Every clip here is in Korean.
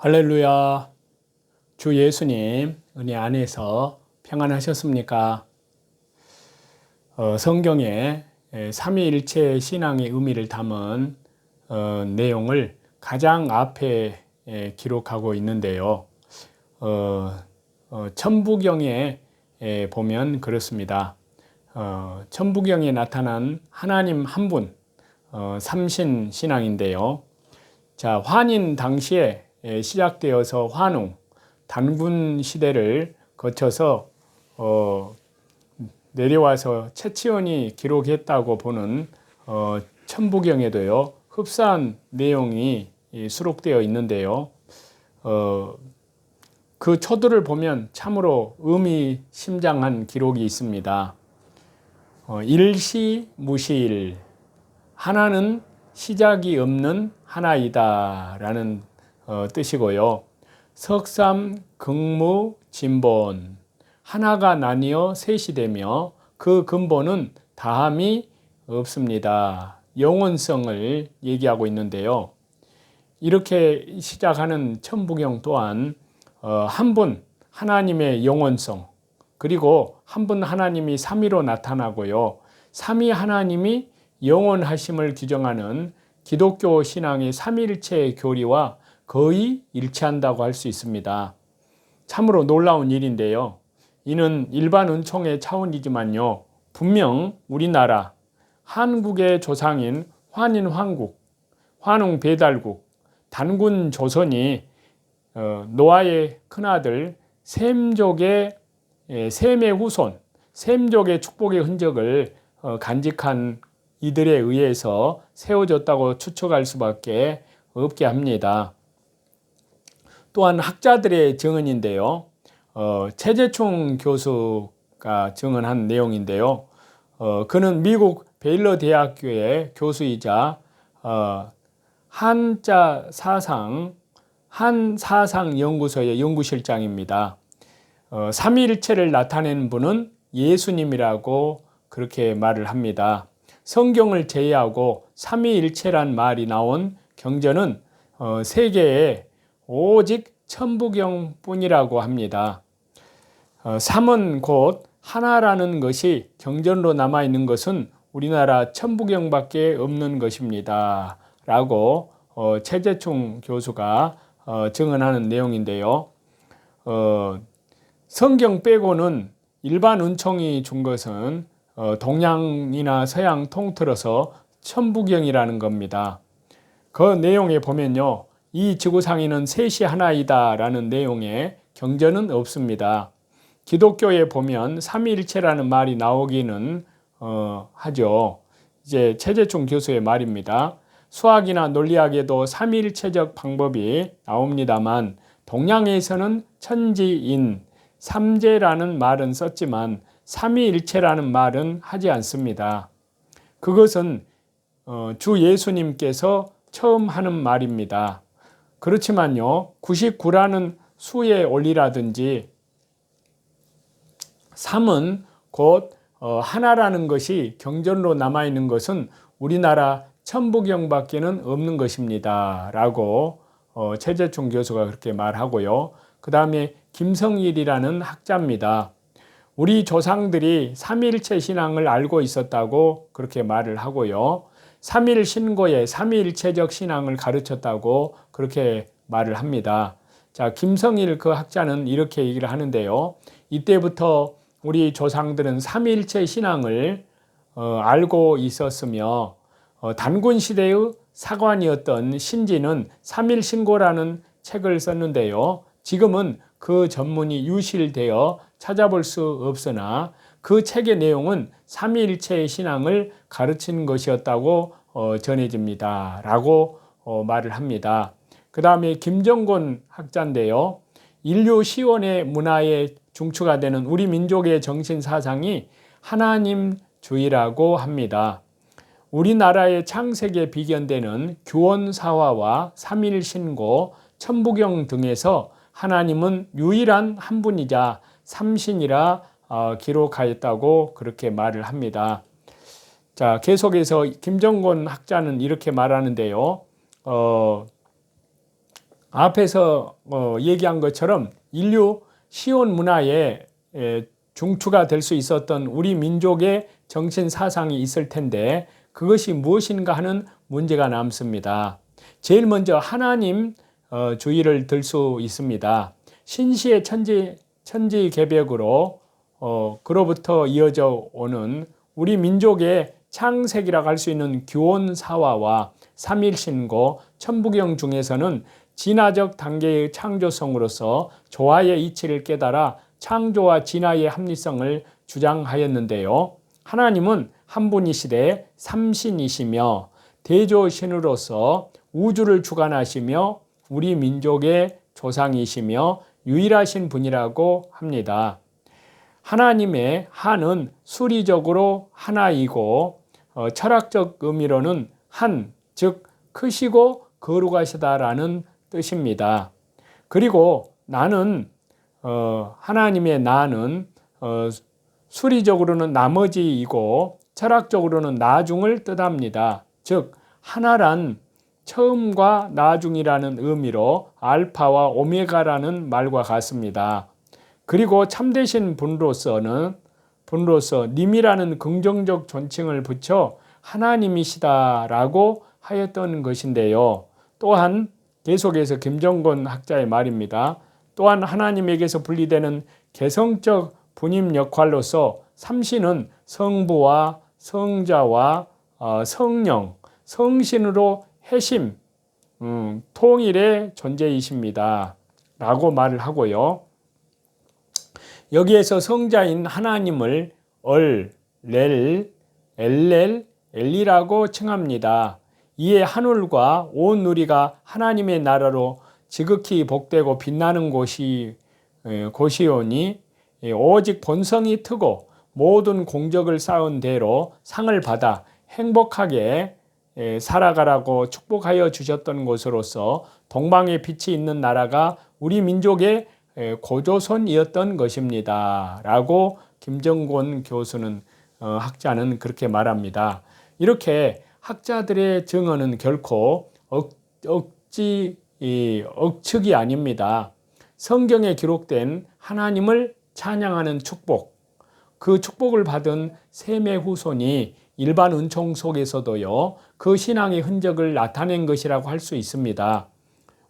할렐루야. 주 예수님 은혜 안에서 평안하셨습니까? 어, 성경에 에, 삼위일체 신앙의 의미를 담은 어, 내용을 가장 앞에 에, 기록하고 있는데요. 어, 어, 천부경에 에, 보면 그렇습니다. 어, 천부경에 나타난 하나님 한 분, 어, 삼신 신앙인데요. 자, 환인 당시에 예, 시작되어서 환웅, 단군 시대를 거쳐서 어, 내려와서 최치원이 기록했다고 보는 어, 천부경에도요 흡사한 내용이 수록되어 있는데요. 어, 그 초도를 보면 참으로 의미심장한 기록이 있습니다. 어, 일시 무시일 하나는 시작이 없는 하나이다라는 어, 뜻이고요. 석삼, 극무, 진본 하나가 나뉘어 셋이 되며 그 근본은 다함이 없습니다. 영원성을 얘기하고 있는데요. 이렇게 시작하는 천부경 또한 어, 한분 하나님의 영원성 그리고 한 분 하나님이 삼위로 나타나고요. 삼위 하나님이 영원하심을 규정하는 기독교 신앙의 삼일체의 교리와 거의 일치한다고 할 수 있습니다. 참으로 놀라운 일인데요. 이는 일반 은총의 차원이지만요. 분명 우리나라 한국의 조상인 환인 황국, 환웅 배달국, 단군 조선이 어, 노아의 큰아들 셈족의 셈의 후손, 셈족의 축복의 흔적을 어, 간직한 이들에 의해서 세워졌다고 추측할 수밖에 없게 합니다. 또한 학자들의 증언인데요. 어, 최재총 교수가 증언한 내용인데요. 어, 그는 미국 베일러 대학교의 교수이자 어, 한자 사상 한 사상 연구소의 연구실장입니다. 어, 삼위일체를 나타낸 분은 예수님이라고 그렇게 말을 합니다. 성경을 제외하고 삼위일체란 말이 나온 경전은 어, 세계에 오직 천부경 뿐이라고 합니다. 어, 삼은 곧 하나라는 것이 경전으로 남아 있는 것은 우리나라 천부경밖에 없는 것입니다. 라고 어, 최재충 교수가 어, 증언하는 내용인데요. 어, 성경 빼고는 일반 은총이 준 것은 어, 동양이나 서양 통틀어서 천부경이라는 겁니다. 그 내용에 보면요. 이 지구상에는 셋이 하나이다 라는 내용의 경전은 없습니다. 기독교에 보면 삼위일체라는 말이 나오기는 어, 하죠. 이제 최재충 교수의 말입니다. 수학이나 논리학에도 삼위일체적 방법이 나옵니다만 동양에서는 천지인 삼재라는 말은 썼지만 삼위일체라는 말은 하지 않습니다. 그것은 어, 주 예수님께서 처음 하는 말입니다. 그렇지만요, 99라는 수의 원리라든지 3은 곧 어, 하나라는 것이 경전으로 남아있는 것은 우리나라 천부경밖에는 없는 것입니다. 라고 어, 최재충 교수가 그렇게 말하고요. 그 다음에 김성일이라는 학자입니다. 우리 조상들이 삼일체 신앙을 알고 있었다고 그렇게 말을 하고요. 삼일 신고의 삼일체적 신앙을 가르쳤다고 그렇게 말을 합니다. 자, 김성일 그 학자는 이렇게 얘기를 하는데요. 이때부터 우리 조상들은 삼일체 신앙을 어, 알고 있었으며 어, 단군 시대의 사관이었던 신지는 삼일신고라는 책을 썼는데요. 지금은 그 전문이 유실되어 찾아볼 수 없으나 그 책의 내용은 삼위일체의 신앙을 가르치는 것이었다고 어, 전해집니다. 라고 어, 말을 합니다. 그 다음에 김정곤 학자인데요. 인류 시원의 문화의 중추가 되는 우리 민족의 정신 사상이 하나님주의라고 합니다. 우리나라의 창세기에 비견되는 규원사화와 삼일신고, 천부경 등에서 하나님은 유일한 한 분이자 삼신이라 어, 기록하였다고 그렇게 말을 합니다. 자, 계속해서 김정곤 학자는 이렇게 말하는데요. 어, 앞에서 어, 얘기한 것처럼 인류 시온 문화의 에, 중추가 될 수 있었던 우리 민족의 정신 사상이 있을 텐데 그것이 무엇인가 하는 문제가 남습니다. 제일 먼저 하나님 어, 주의를 들 수 있습니다. 신시의 천지 천지 개벽으로 어, 그로부터 이어져 오는 우리 민족의 창세기라고 할 수 있는 규원 사화와 삼일신고 천부경 중에서는 진화적 단계의 창조성으로서 조화의 이치를 깨달아 창조와 진화의 합리성을 주장하였는데요. 하나님은 한 분이시되 삼신이시며 대조신으로서 우주를 주관하시며 우리 민족의 조상이시며 유일하신 분이라고 합니다. 하나님의 한은 수리적으로 하나이고 어, 철학적 의미로는 한, 즉 크시고 거룩하시다라는 뜻입니다. 그리고 나는 어, 하나님의 나는 어, 수리적으로는 나머지이고 철학적으로는 나중을 뜻합니다. 즉 하나란 처음과 나중이라는 의미로 알파와 오메가라는 말과 같습니다. 그리고 참되신 분으로서는 분으로서 님이라는 긍정적 존칭을 붙여 하나님이시다라고 하였던 것인데요. 또한 계속해서 김정곤 학자의 말입니다. 또한 하나님에게서 분리되는 개성적 분임 역할로서 삼신은 성부와 성자와 어, 성령, 성신으로 해심, 음, 통일의 존재이십니다. 라고 말을 하고요. 여기에서 성자인 하나님을 얼, 렐, 엘렐, 엘리라고 칭합니다. 이에 하늘과 온 누리가 하나님의 나라로 지극히 복되고 빛나는 곳이 곳이오니 오직 본성이 트고 모든 공적을 쌓은 대로 상을 받아 행복하게 살아가라고 축복하여 주셨던 곳으로서 동방의 빛이 있는 나라가 우리 민족의 고조선이었던 것입니다. 라고 김정곤 교수는 어, 학자는 그렇게 말합니다. 이렇게 학자들의 증언은 결코 억, 억지 억측이 아닙니다. 성경에 기록된 하나님을 찬양하는 축복, 그 축복을 받은 셈의 후손이 일반 은총 속에서도요, 그 신앙의 흔적을 나타낸 것이라고 할 수 있습니다.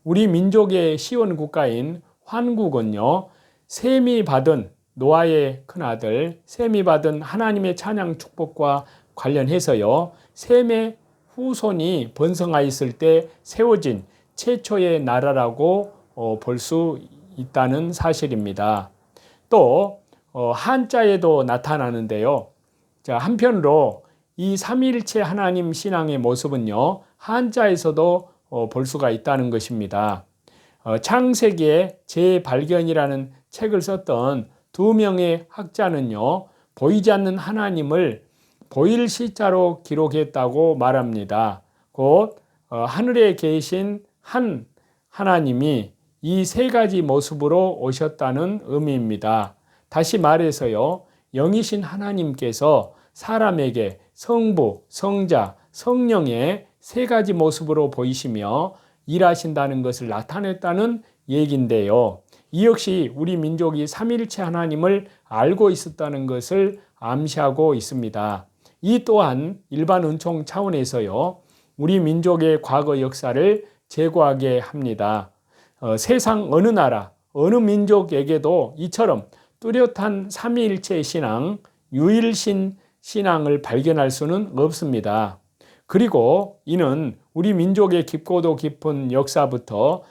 우리 민족의 시원 국가인 환국은요, 셈이 받은 노아의 큰아들, 셈이 받은 하나님의 찬양 축복과 관련해서요, 셈의 후손이 번성하였을 때 세워진 최초의 나라라고 어, 볼수 있다는 사실입니다. 또 어, 한자에도 나타나는데요. 자, 한편으로 이 삼일체 하나님 신앙의 모습은요. 한자에서도 어, 볼 수가 있다는 것입니다. 창세기의 재발견이라는 책을 썼던 두 명의 학자는요. 보이지 않는 하나님을 보일 시자로 기록했다고 말합니다. 곧 하늘에 계신 한 하나님이 이 세 가지 모습으로 오셨다는 의미입니다. 다시 말해서요, 영이신 하나님께서 사람에게 성부, 성자, 성령의 세 가지 모습으로 보이시며 일하신다는 것을 나타냈다는 얘기인데요. 이 역시 우리 민족이 삼일체 하나님을 알고 있었다는 것을 암시하고 있습니다. 이 또한 일반 은총 차원에서요, 우리 민족의 과거 역사를 제고하게 합니다. 어, 세상 어느 나라, 어느 민족에게도 이처럼 뚜렷한 삼위일체 신앙, 유일신 신앙을 발견할 수는 없습니다. 그리고 이는 우리 민족의 깊고도 깊은 역사부터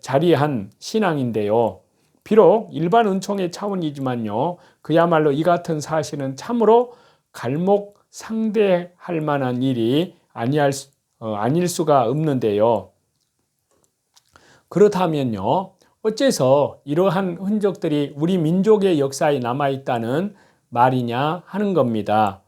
자리한 신앙인데요. 비록 일반 은총의 차원이지만요. 그야말로 이 같은 사실은 참으로 갈목 상대할 만한 일이 아니할 수, 어, 아닐 수가 없는데요. 그렇다면요. 어째서 이러한 흔적들이 우리 민족의 역사에 남아 있다는 말이냐 하는 겁니다.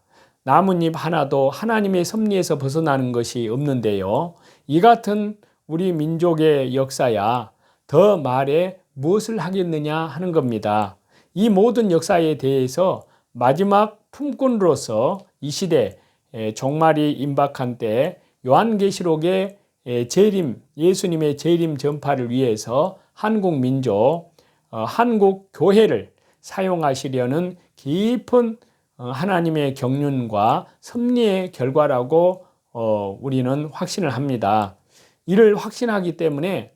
나뭇잎 하나도 하나님의 섭리에서 벗어나는 것이 없는데요. 이 같은 우리 민족의 역사야 더 말에 무엇을 하겠느냐 하는 겁니다. 이 모든 역사에 대해서 마지막 품꾼으로서 이 시대 종말이 임박한 때 요한계시록에 예, 재림 예수님의 재림 전파를 위해서 한국 민족 어, 한국 교회를 사용하시려는 깊은 어, 하나님의 경륜과 섭리의 결과라고 어, 우리는 확신을 합니다. 이를 확신하기 때문에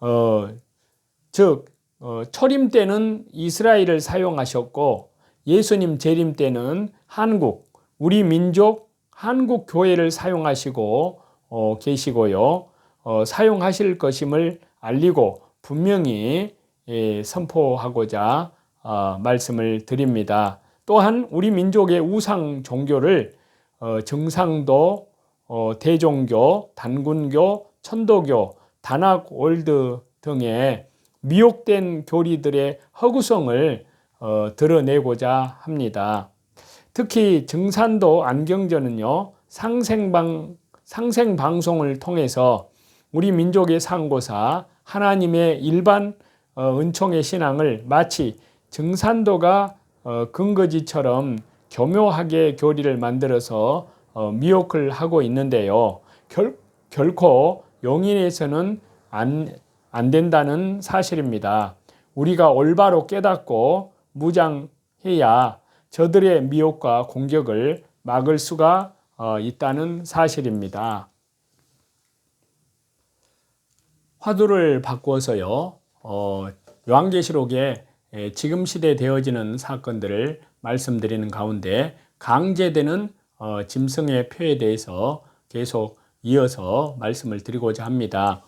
어, 즉 어, 초림 때는 이스라엘을 사용하셨고 예수님 재림 때는 한국 우리 민족 한국 교회를 사용하시고 어, 계시고요. 어, 사용하실 것임을 알리고 분명히 예, 선포하고자 어, 말씀을 드립니다. 또한 우리 민족의 우상 종교를 어, 정상도, 어, 대종교, 단군교, 천도교, 단학 올드 등의 미혹된 교리들의 허구성을 어, 드러내고자 합니다. 특히 증산도 안경전은요 상생방 상생 방송을 통해서 우리 민족의 상고사 하나님의 일반 어, 은총의 신앙을 마치 증산도가 어, 근거지처럼 교묘하게 교리를 만들어서 어, 미혹을 하고 있는데요. 결, 결코 용인에서는 안, 안 된다는 사실입니다. 우리가 올바로 깨닫고 무장해야 저들의 미혹과 공격을 막을 수가 어, 있다는 사실입니다. 화두를 바꾸어서요. 어, 요한계시록에 지금 시대 되어지는 사건들을 말씀드리는 가운데 강제되는 어, 짐승의 표에 대해서 계속 이어서 말씀을 드리고자 합니다.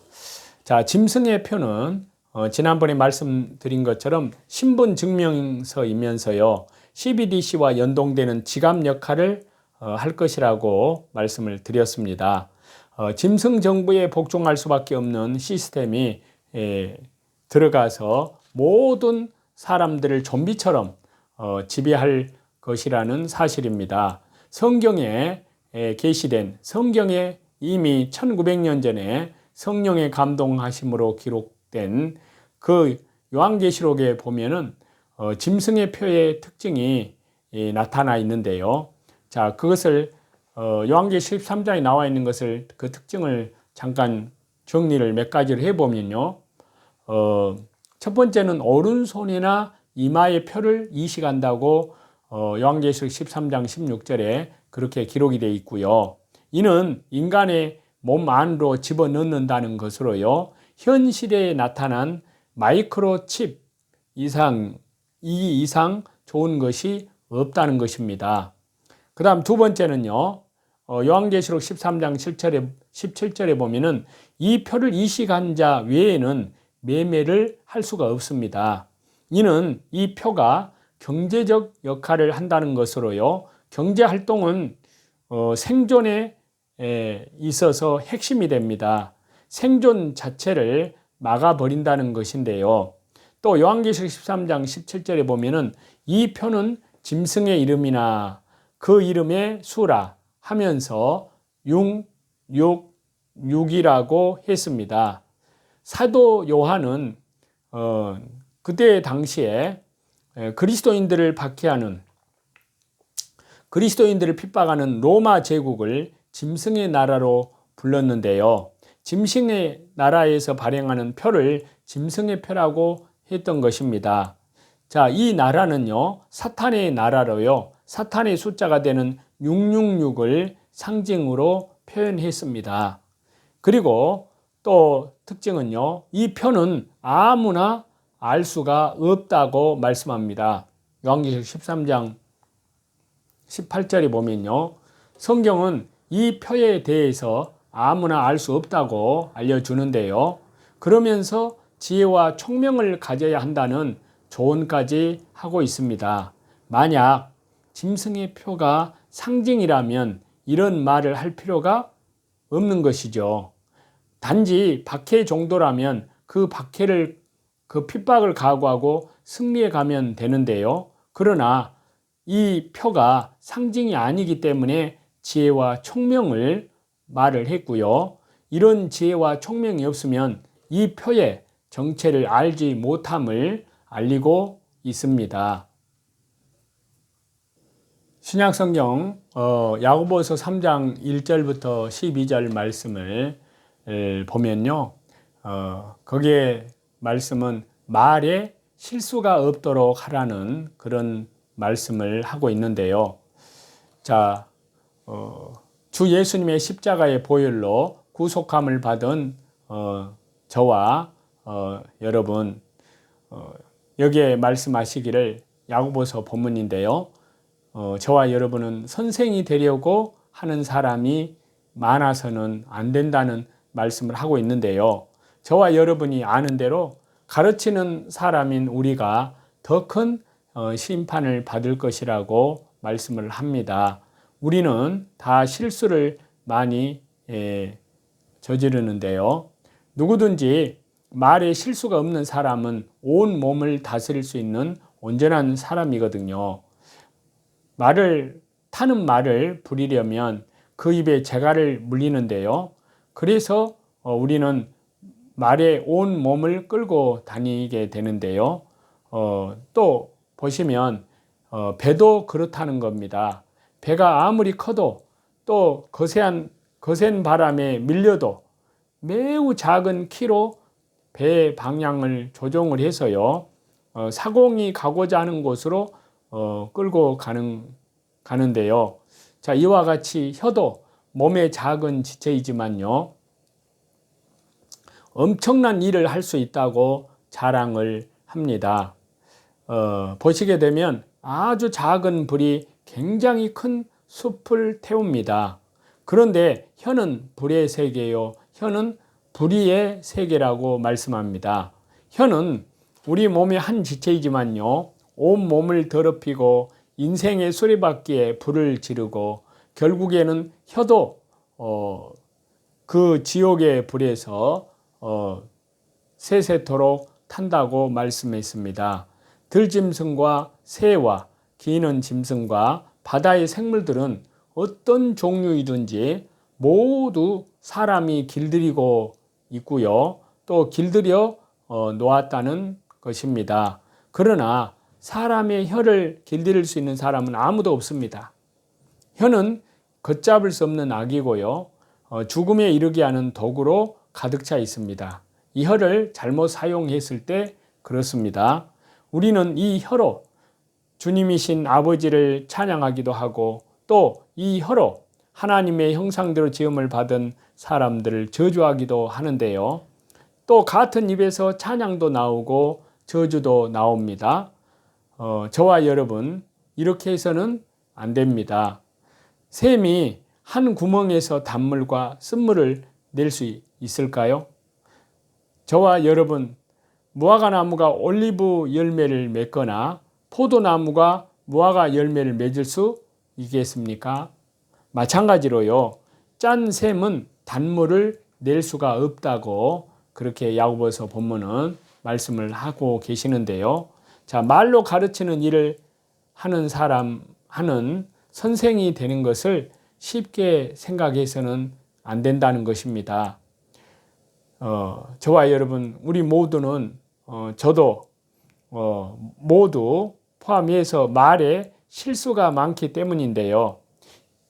자, 짐승의 표는 어, 지난번에 말씀드린 것처럼 신분 증명서이면서요. CBDC와 연동되는 지갑 역할을 어, 할 것이라고 말씀을 드렸습니다. 어, 짐승 정부에 복종할 수밖에 없는 시스템이 에, 들어가서 모든 사람들을 좀비처럼 어, 지배할 것이라는 사실입니다. 성경에 에, 게시된 성경에 이미 1900년 전에 성령의 감동하심으로 기록된 그 요한계시록에 보면은 어, 짐승의 표의 특징이 예, 나타나 있는데요. 자, 그것을 어, 요한계 13장에 나와 있는 것을 그 특징을 잠깐 정리를 몇 가지를 해보면요. 어, 첫 번째는 오른손이나 이마의 표를 이식한다고 어, 요한계시록 13장 16절에 그렇게 기록이 되어 있고요. 이는 인간의 몸 안으로 집어넣는다는 것으로요. 현 시대에 나타난 마이크로칩 이상 이 이상 좋은 것이 없다는 것입니다. 그 다음 두 번째는요. 어, 요한계시록 13장 7절에, 17절에 보면은 이 표를 이식한 자 외에는 매매를 할 수가 없습니다. 이는 이 표가 경제적 역할을 한다는 것으로요. 경제 활동은 어, 생존에 에, 있어서 핵심이 됩니다. 생존 자체를 막아버린다는 것인데요. 또 요한계시록 13장 17절에 보면은 이 표는 짐승의 이름이나 그 이름의 수라 하면서 6, 6, 6이라고 했습니다. 사도 요한은 어, 그때 당시에 그리스도인들을 박해하는 그리스도인들을 핍박하는 로마 제국을 짐승의 나라로 불렀는데요. 짐승의 나라에서 발행하는 표를 짐승의 표라고 했던 것입니다. 자, 이 나라는요, 사탄의 나라로요, 사탄의 숫자가 되는 666을 상징으로 표현했습니다. 그리고 또 특징은요, 이 표는 아무나 알 수가 없다고 말씀합니다. 요한계시록 13장 18절에 보면요, 성경은 이 표에 대해서 아무나 알 수 없다고 알려주는데요. 그러면서 지혜와 총명을 가져야 한다는 조언까지 하고 있습니다. 만약 짐승의 표가 상징이라면 이런 말을 할 필요가 없는 것이죠. 단지 박해 정도라면 그 박해를 그 핍박을 각오하고 승리해 가면 되는데요. 그러나 이 표가 상징이 아니기 때문에 지혜와 총명을 말을 했고요. 이런 지혜와 총명이 없으면 이 표에 정체를 알지 못함을 알리고 있습니다. 신약성경 어, 야고보서 3장 1절부터 12절 말씀을 보면요. 어, 거기에 말씀은 말에 실수가 없도록 하라는 그런 말씀을 하고 있는데요. 자, 어, 주 예수님의 십자가의 보혈로 구속함을 받은 어, 저와 어, 여러분 어, 여기에 말씀하시기를 야고보서 본문인데요. 어, 저와 여러분은 선생이 되려고 하는 사람이 많아서는 안 된다는 말씀을 하고 있는데요. 저와 여러분이 아는 대로 가르치는 사람인 우리가 더큰 어, 심판을 받을 것이라고 말씀을 합니다. 우리는 다 실수를 많이 예, 저지르는데요. 누구든지 말에 실수가 없는 사람은 온 몸을 다스릴 수 있는 온전한 사람이거든요. 말을 타는 말을 부리려면 그 입에 재갈을 물리는데요. 그래서 어, 우리는 말에 온 몸을 끌고 다니게 되는데요. 어, 또 보시면 어, 배도 그렇다는 겁니다. 배가 아무리 커도 또 거세한 거센 바람에 밀려도 매우 작은 키로 배 방향을 조정을 해서요 어, 사공이 가고자 하는 곳으로 어, 끌고 가는 가는데요. 자 이와 같이 혀도 몸의 작은 지체이지만요 엄청난 일을 할 수 있다고 자랑을 합니다. 어, 보시게 되면 아주 작은 불이 굉장히 큰 숲을 태웁니다. 그런데 혀는 불의 세계요. 혀는 불의의 세계라고 말씀합니다. 혀는 우리 몸의 한 지체이지만요. 온 몸을 더럽히고 인생의 수레바퀴에 불을 지르고 결국에는 혀도 어, 그 지옥의 불에서 어, 세세토록 탄다고 말씀했습니다. 들짐승과 새와 기는 짐승과 바다의 생물들은 어떤 종류이든지 모두 사람이 길들이고 있고요. 또 길들여 어, 놓았다는 것입니다. 그러나 사람의 혀를 길들일 수 있는 사람은 아무도 없습니다. 혀는 걷잡을 수 없는 악이고요. 어, 죽음에 이르게 하는 도구로 가득 차 있습니다. 이 혀를 잘못 사용했을 때 그렇습니다. 우리는 이 혀로 주님이신 아버지를 찬양하기도 하고 또 이 혀로 하나님의 형상대로 지음을 받은 사람들을 저주하기도 하는데요. 또 같은 입에서 찬양도 나오고 저주도 나옵니다. 어, 저와 여러분 이렇게 해서는 안 됩니다. 샘이 한 구멍에서 단물과 쓴물을 낼 수 있을까요? 저와 여러분 무화과 나무가 올리브 열매를 맺거나 포도나무가 무화과 열매를 맺을 수 있겠습니까? 마찬가지로요. 짠 샘은 단물을 낼 수가 없다고 그렇게 야고보서 본문은 말씀을 하고 계시는데요. 자, 말로 가르치는 일을 하는 사람 하는 선생이 되는 것을 쉽게 생각해서는 안 된다는 것입니다. 어, 저와 여러분, 우리 모두는 어, 저도 어, 모두 포함해서 말에 실수가 많기 때문인데요.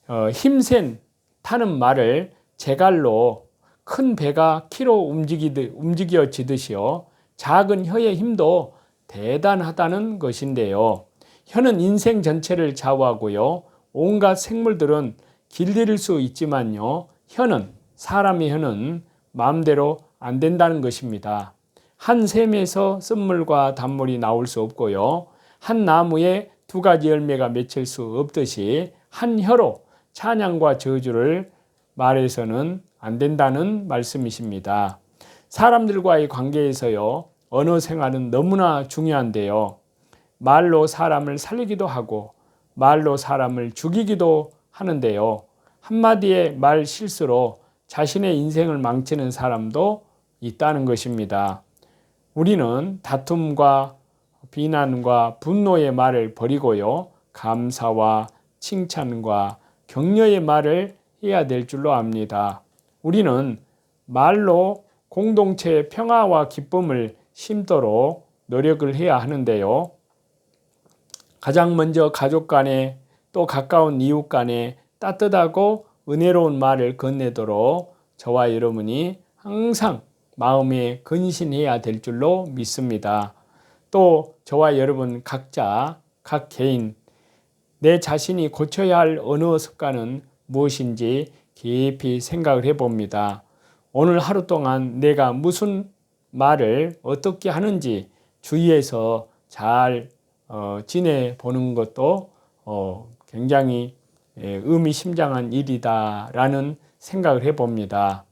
어, 힘센 타는 말을 제갈로 큰 배가 키로 움직이듯, 움직여지듯이요. 작은 혀의 힘도 대단하다는 것인데요. 혀는 인생 전체를 좌우하고요. 온갖 생물들은 길들일 수 있지만요. 혀는 사람의 혀는 마음대로 안 된다는 것입니다. 한 샘에서 쓴물과 단물이 나올 수 없고요. 한 나무에 두 가지 열매가 맺힐 수 없듯이 한 혀로 찬양과 저주를 말해서는 안 된다는 말씀이십니다. 사람들과의 관계에서요, 언어 생활은 너무나 중요한데요. 말로 사람을 살리기도 하고, 말로 사람을 죽이기도 하는데요. 한마디의 말 실수로 자신의 인생을 망치는 사람도 있다는 것입니다. 우리는 다툼과 비난과 분노의 말을 버리고요. 감사와 칭찬과 격려의 말을 해야 될 줄로 압니다. 우리는 말로 공동체의 평화와 기쁨을 심도록 노력을 해야 하는데요. 가장 먼저 가족 간에 또 가까운 이웃 간에 따뜻하고 은혜로운 말을 건네도록 저와 여러분이 항상 마음에 근신해야 될 줄로 믿습니다. 또 저와 여러분 각자 각 개인 내 자신이 고쳐야 할 언어 습관은 무엇인지 깊이 생각을 해봅니다. 오늘 하루 동안 내가 무슨 말을 어떻게 하는지 주의해서 잘 어, 지내보는 것도 어, 굉장히 예, 의미심장한 일이다라는 생각을 해봅니다.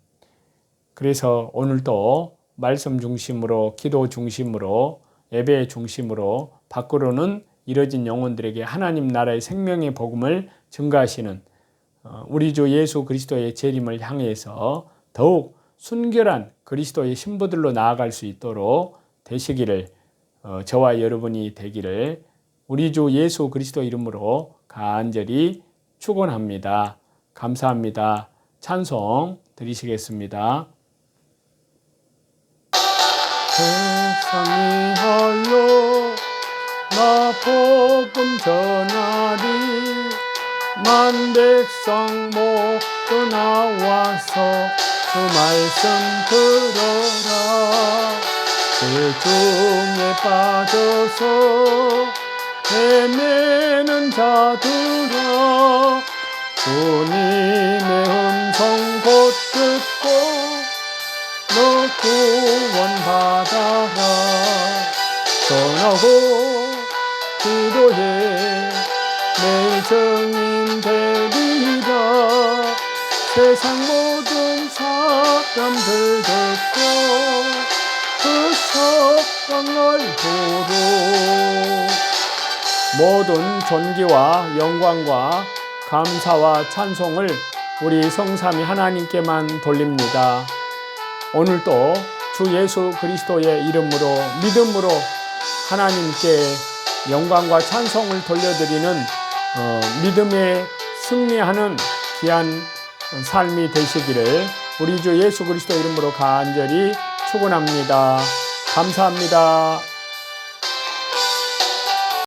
그래서 오늘도 말씀 중심으로 기도 중심으로 예배 중심으로 밖으로는 이뤄진 영혼들에게 하나님 나라의 생명의 복음을 증가하시는 어, 우리 주 예수 그리스도의 재림을 향해서 더욱 순결한 그리스도의 신부들로 나아갈 수 있도록 되시기를 어, 저와 여러분이 되기를 우리 주 예수 그리스도 이름으로 간절히 축원합니다. 감사합니다. 찬송 드리시겠습니다. 세상이 하여 나 복음 전하리 만 백성 모두 나와서 그 말씀 들어라 죄중에 빠져서 헤매는 자들아 주님의 음성 곧 듣고 너 구원받아라. 전하고 기도해. 내 증인 되리라. 세상 모든 사람들 듣고 그 석방을 보러 모든 존귀와 영광과 감사와 찬송을 우리 성삼위 하나님께만 돌립니다. 오늘도 주 예수 그리스도의 이름으로 믿음으로 하나님께 영광과 찬송을 돌려드리는 어, 믿음에 승리하는 귀한 삶이 되시기를 우리 주 예수 그리스도 이름으로 간절히 축원합니다. 감사합니다.